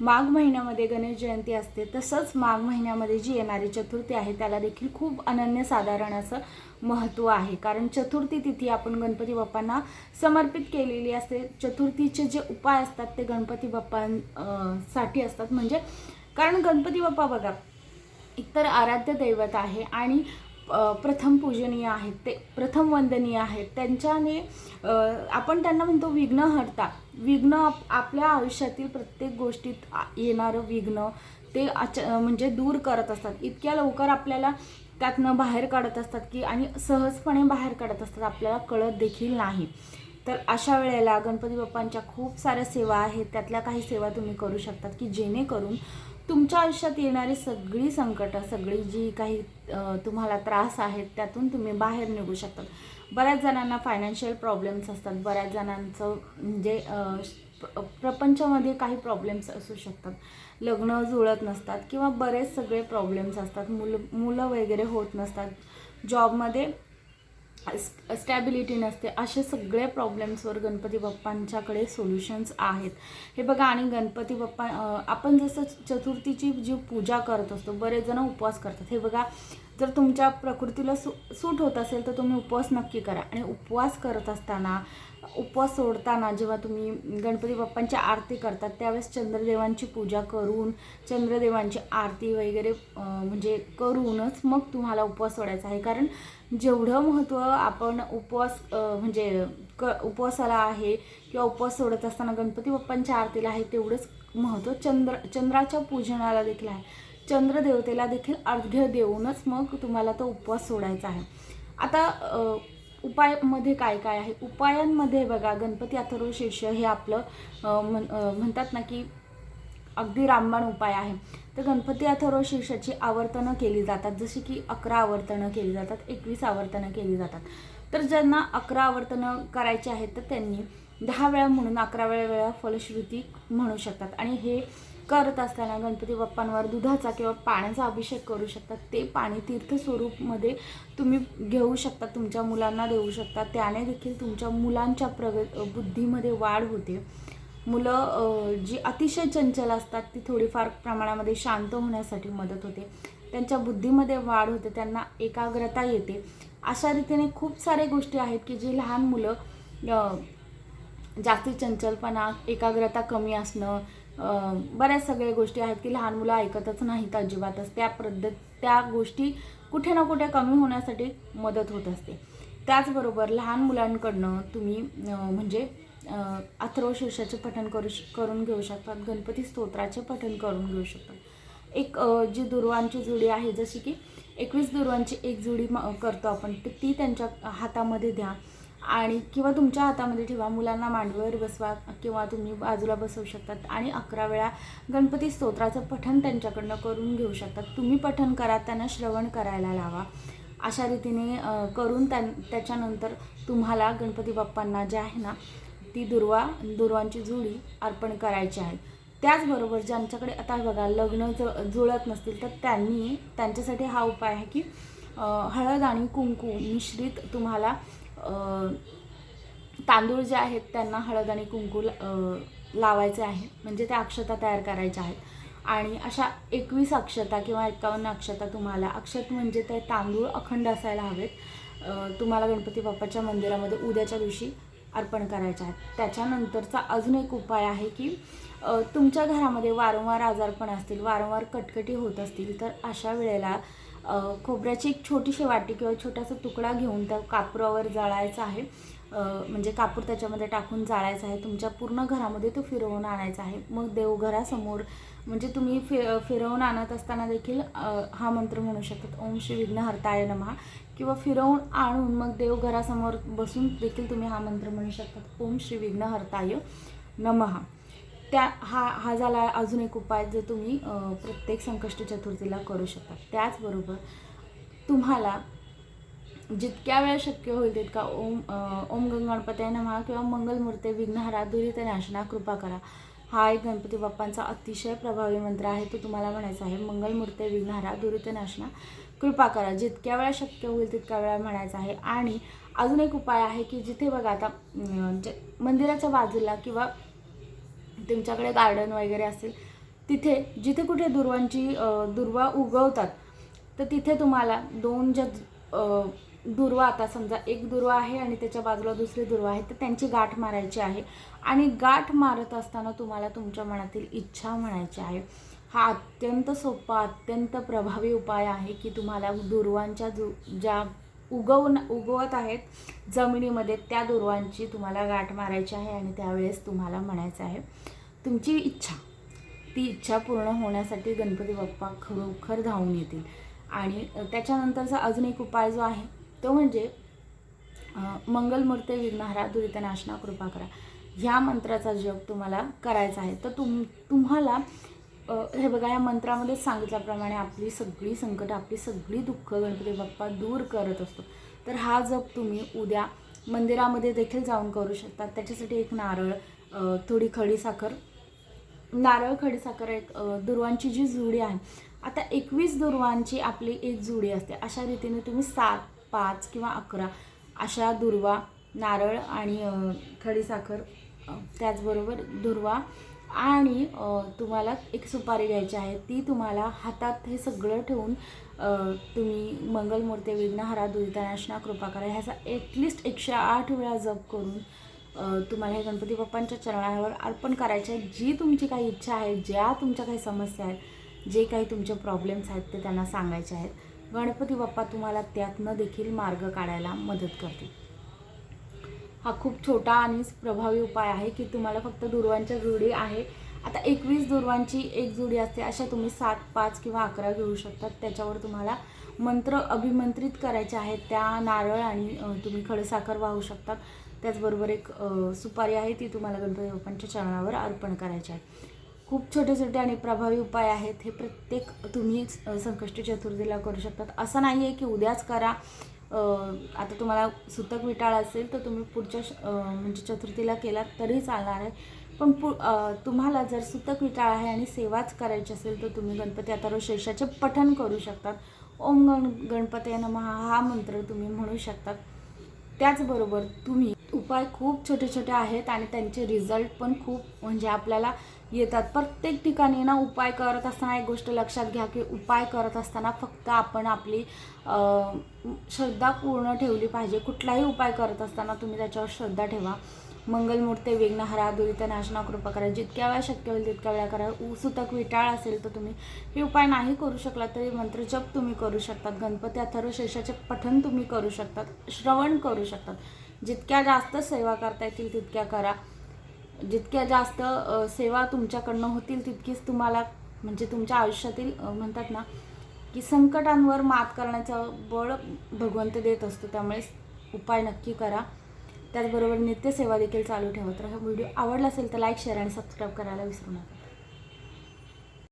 माघ महिन्यामध्ये गणेश जयंती असते तसंच माघ महिन्यामध्ये जी येणारी चतुर्थी आहे त्याला देखील खूप अनन्यसाधारण असं महत्त्व आहे. कारण चतुर्थी तिथी आपण गणपती बाप्पांना समर्पित केलेली असते. चतुर्थीचे जे उपाय असतात ते गणपती बाप्पां साठी असतात. म्हणजे कारण गणपती बाप्पा बघा एकतर आराध्य दैवत आहे आणि प्रथम पूजनीय आहेत ते प्रथम वंदनीय आहेत. त्यांच्याने आपण त्यांना म्हणतो विघ्नहर्ता विघ्न आप आपल्या आयुष्यातील प्रत्येक गोष्टीत येणारं विघ्न ते अच म्हणजे दूर करत असतात. इतक्या लवकर आपल्याला त्यातनं बाहेर काढत असतात की आणि सहजपणे बाहेर काढत असतात आपल्याला कळत देखील नाही. तर अशा वेळेला गणपती बाप्पांच्या खूप साऱ्या सेवा आहेत. त्यातल्या काही सेवा तुम्ही करू शकतात की जेणेकरून तुमच्या आयुष्यात येणारी सगळी संकटं सगळी जी काही तुम्हाला त्रास आहेत त्यातून तुम्ही बाहेर निघू शकतात. बऱ्याच जणांना फायनान्शियल प्रॉब्लेम्स असतात. बऱ्याच जणांचं म्हणजे प्रपंचामध्ये काही प्रॉब्लेम्स असू शकतात. लग्न जुळत नसतात किंवा बरेच सगळे प्रॉब्लेम्स असतात. मुलं मुलं वगैरे होत नसतात. जॉबमध्ये स्टॅबिलिटी नसते. असे सगळे प्रॉब्लेम्सवर गणपती बाप्पांच्याकडे सोल्युशन्स आहेत. हे बघा आणि गणपती बाप्पा आपण जसं चतुर्थीची जी पूजा करत असतो बरेच जण उपवास करतात. हे बघा जर तुमच्या प्रकृतीला सू सूट होत असेल तर तुम्ही उपवास नक्की करा. आणि उपवास करत असताना उपवास सोडताना जेव्हा तुम्ही गणपती बाप्पांची आरती करतात त्यावेळेस चंद्रदेवांची पूजा करून चंद्रदेवांची आरती वगैरे म्हणजे करूनच मग तुम्हाला उपवास सोडायचा आहे. कारण जेवढं महत्त्व आपण उपवास म्हणजे क उपवासाला आहे किंवा उपवास सोडत असताना गणपती बाप्पांच्या आरतीला आहे तेवढंच महत्त्व चंद्र चंद्राच्या पूजनाला देखील आहे. चंद्रदेवतेला देखील अर्घ्य देऊनच मग तुम्हाला तो उपवास सोडायचा आहे. आता उपायमध्ये काय काय आहे? उपायांमध्ये बघा गणपती अथर्व शीर्ष हे आपलं म्हण म्हणतात ना की अगदी रामबाण उपाय आहे. तर गणपती अथर्व शीर्षाची आवर्तनं केली जातात. जशी की अकरा आवर्तनं केली जातात एकवीस आवर्तनं केली जातात. तर ज्यांना अकरा आवर्तनं करायची आहेत तर त्यांनी दहा वेळा म्हणून अकरा वेळा वेळा फलश्रुती म्हणू शकतात. आणि हे करत असताना गणपती बाप्पांवर दुधाचा किंवा पाण्याचा अभिषेक करू शकतात ते पाणी तीर्थ स्वरूपमध्ये तुम्ही घेऊ शकता तुमच्या मुलांना देऊ शकता. त्याने देखील तुमच्या मुलांच्या प्रग बुद्धीमध्ये वाढ होते. मुलं जी अतिशय चंचल असतात ती थोडीफार प्रमाणामध्ये शांत होण्यासाठी मदत होते. त्यांच्या बुद्धीमध्ये वाढ होते त्यांना एकाग्रता येते. अशा रीतीने खूप सारे गोष्टी आहेत की जे लहान मुलं जास्ती चंचलपणा एकाग्रता कमी असणं बऱ्याच सगळ्या गोष्टी आहेत की लहान मुलं ऐकतच नाहीत अजिबातच. त्या पद्धत त्या गोष्टी कुठे ना कुठे कमी होण्यासाठी मदत होत असते. त्याचबरोबर लहान मुलांकडनं तुम्ही म्हणजे अथर्व शीर्षाचे पठण करू श- करून घेऊ शकतात. गणपती स्तोत्राचे पठण करून घेऊ शकतात. एक जी दुर्वांची जुडी आहे जशी की एकवीस दुर्वांची एक जुडी म- करतो आपण ती त्यांच्या हातामध्ये द्या. आणि किंवा तुमच्या हातामध्ये ठेवा मुलांना मांडीवर बसवा किंवा तुम्ही बाजूला बसवू शकतात. आणि अकरा वेळा गणपती स्तोत्राचं पठण त्यांच्याकडनं करून घेऊ शकतात. तुम्ही पठण करा त्यांना श्रवण करायला लावा. अशा रीतीने करून त्यां त्याच्यानंतर तुम्हाला गणपती बाप्पांना जे आहे ना ती दुर्वा दुर्वांची जुडी अर्पण करायची आहे. त्याचबरोबर ज्यांच्याकडे आता बघा लग्न ज जुळत नसतील तर त्यांनी त्यांच्यासाठी हा उपाय आहे की हळद आणि कुंकू मिश्रित तुम्हाला तांदूळ जे आहेत त्यांना हळद आणि कुंकू ला- लावायचे आहे. म्हणजे त्या अक्षता तयार करायच्या आहेत. आणि अशा एकवीस अक्षता किंवा एकावन्न अक्षता तुम्हाला अक्षत म्हणजे ते तांदूळ अखंड असायला हवेत. तुम्हाला गणपती बाप्पाच्या मंदिरामध्ये उद्याच्या दिवशी अर्पण करायचे आहेत. त्याच्यानंतरचा अजून एक उपाय आहे की तुमच्या घरामध्ये वारंवार आजारपण असतील वारंवार कटकटी होत असतील तर अशा वेळेला खोबऱ्याची एक छोटीशी वाटी किंवा छोटासा तुकडा घेऊन त्या कापूरावर जाळायचा आहे. म्हणजे कापूर त्याच्यामध्ये टाकून जाळायचा आहे. तुमच्या पूर्ण घरामध्ये तो फिरवून आणायचा आहे. मग देवघरासमोर म्हणजे तुम्ही फि फिरवून आणत असताना देखील हा मंत्र म्हणू शकतात. ओम श्री विघ्नहर्ताय नमः. किंवा फिरवून आणून मग देवघरासमोर बसून देखील तुम्ही हा मंत्र म्हणू शकतात. ओम श्री विघ्नहर्ताय नमः. त्या हा हा झाला अजून एक उपाय जो तुम्ही प्रत्येक संकष्ट चतुर्थीला करू शकता. त्याचबरोबर तुम्हाला जितक्या वेळा शक्य होईल तितका ओम ओम गणपती नमः किंवा मंगलमूर्ते विघ्नहरा दुरित नाशना कृपा करा. हा एक गणपती बाप्पांचा अतिशय प्रभावी मंत्र आहे. तो तुम्हाला म्हणायचा आहे मंगलमूर्ते विघ्नहरा दुरित नाशना कृपा करा. जितक्या वेळा शक्य होईल तितक्या वेळा म्हणायचं आहे. आणि अजून एक उपाय आहे की जिथे बघा आता जे मंदिराच्या बाजूला किंवा तुमच्याकडे गार्डन वगैरे असेल तिथे जिथे कुठे दुर्वांची दुर्वा उगवतात तर तिथे तुम्हाला दोन ज्या दुर्वा आता समजा एक दुर्वा आहे आणि त्याच्या बाजूला दुसरी दुर्वा आहे तर त्यांची गाठ मारायची आहे. आणि गाठ मारत असताना तुम्हाला तुमच्या मनातील इच्छा म्हणायची आहे. हा अत्यंत सोपा अत्यंत प्रभावी उपाय आहे की तुम्हाला दुर्वांच्या जु ज्या उगवून उगवत आहेत जमिनीमध्ये त्या दुर्वांची तुम्हाला गाठ मारायची आहे आणि त्यावेळेस तुम्हाला म्हणायचं आहे तुमची इच्छा. ती इच्छा पूर्ण होण्यासाठी गणपती बाप्पा खरोखर धावून येतील. आणि त्याच्यानंतरचा अजून एक उपाय जो आहे तो म्हणजे मंगलमूर्ते मंगलमूर्ते विघ्नहारा दुरितनाशना कृपा करा. ह्या मंत्राचा जप तुम्हाला करायचा आहे. तर तुम तुम्हाला हे बघा या मंत्रामध्ये सांगितल्याप्रमाणे आपली सगळी संकट आपली सगळी दुःख गणपती बाप्पा दूर करत असतो. तर हा जप तुम्ही उद्या मंदिरामध्ये देखील जाऊन करू शकता. त्याच्यासाठी एक नारळ थोडी थोडी खडीसाखर नारळ खडीसाखर एक दुर्वांची जी जुडी आहे. आता एकवीस दुर्वांची आपली एक जुडी असते. अशा रीतीने तुम्ही सात पाच किंवा अकरा अशा दुर्वा नारळ आणि खडीसाखर त्याचबरोबर दुर्वा आणि तुम्हाला एक सुपारी घ्यायची आहे. ती तुम्हाला हातात हे सगळं ठेवून तुम्ही मंगलमूर्ती विघ्नहारा दुर्दनाशना कृपा करा ह्याचा ॲटलिस्ट एकशे आठ वेळा जप करून तुम्हाला हे गणपती बाप्पांच्या चरणावर अर्पण करायचे आहे. जी तुमची काही इच्छा आहे ज्या तुमच्या काही समस्या आहेत जे काही तुमचे प्रॉब्लेम्स आहेत ते त्यांना सांगायचे आहेत. गणपती बाप्पा तुम्हाला त्यातनं देखील मार्ग काढायला मदत करतील. हा खूप छोटा आणि प्रभावी उपाय आहे की तुम्हाला फक्त दुर्वांच्या जुडी आहे. आता एकवीस दुर्वांची एक जुडी असते अशा तुम्ही सात पाच किंवा अकरा घेऊ शकतात. त्याच्यावर तुम्हाला मंत्र अभिमंत्रित करायचे आहेत. त्या नारळ आणि तुम्ही खडसाखर वाहू शकतात. त्याचबरोबर एक सुपारी आहे ती तुम्हाला गणपती बाप्पांच्या चरणावर अर्पण करायची आहे. खूप छोटे छोटे आणि प्रभावी उपाय आहेत. हे प्रत्येक तुम्ही संकष्टी चतुर्थीला करू शकतात. असं नाही आहे की उद्याच करा आता तुम्हाला सुतक विटाळ असेल तर तुम्ही पुढच्या श- म्हणजे चतुर्थीला केलात तरी चालणार आहे. पण पु तुम्हाला जर सुतक विटाळ आहे आणि सेवाच करायची असेल तर तुम्ही गणपती आता शेषाचे पठण करू शकतात. ओम गण गणपती नमहा हा मंत्र तुम्ही म्हणू शकतात. त्याचबरोबर तुम्ही उपाय खूप छोटे छोटे आहेत आणि त्यांचे रिझल्ट पण खूप म्हणजे आपल्याला येतात. प्रत्येक ठिकाणी ना उपाय करत असताना एक गोष्ट लक्षात घ्या की उपाय करत असताना फक्त आपण आपली श्रद्धा पूर्ण ठेवली पाहिजे. कुठलाही उपाय करत असताना तुम्ही त्याच्यावर श्रद्धा ठेवा. मंगलमूर्ते विघ्नहरा दुरितनाशना कृपा करा. जितक्या वेळा शक्य होईल तितक्या वेळा करा. उ- सुतक विटाळ असेल तर तुम्ही हे उपाय नाही करू शकला तरी मंत्रजप तुम्ही करू शकतात. गणपती अथर्व शेषाचे पठण तुम्ही करू शकतात. श्रवण करू शकतात. जितक्या जास्त सेवा करता येतील तितक्या करा. जितक्या जास्त सेवा तुमच्याकडनं होतील तितकीच तुम्हाला म्हणजे तुमच्या आयुष्यातील म्हणतात ना की संकटांवर मात करण्याचं बळ भगवंत देत असतो. त्यामुळे उपाय नक्की करा. त्याचबरोबर नित्यसेवा देखील चालू ठेवा तर हा व्हिडिओ आवडला असेल तर लाईक शेअर आणि सबस्क्राईब करायला विसरू नका.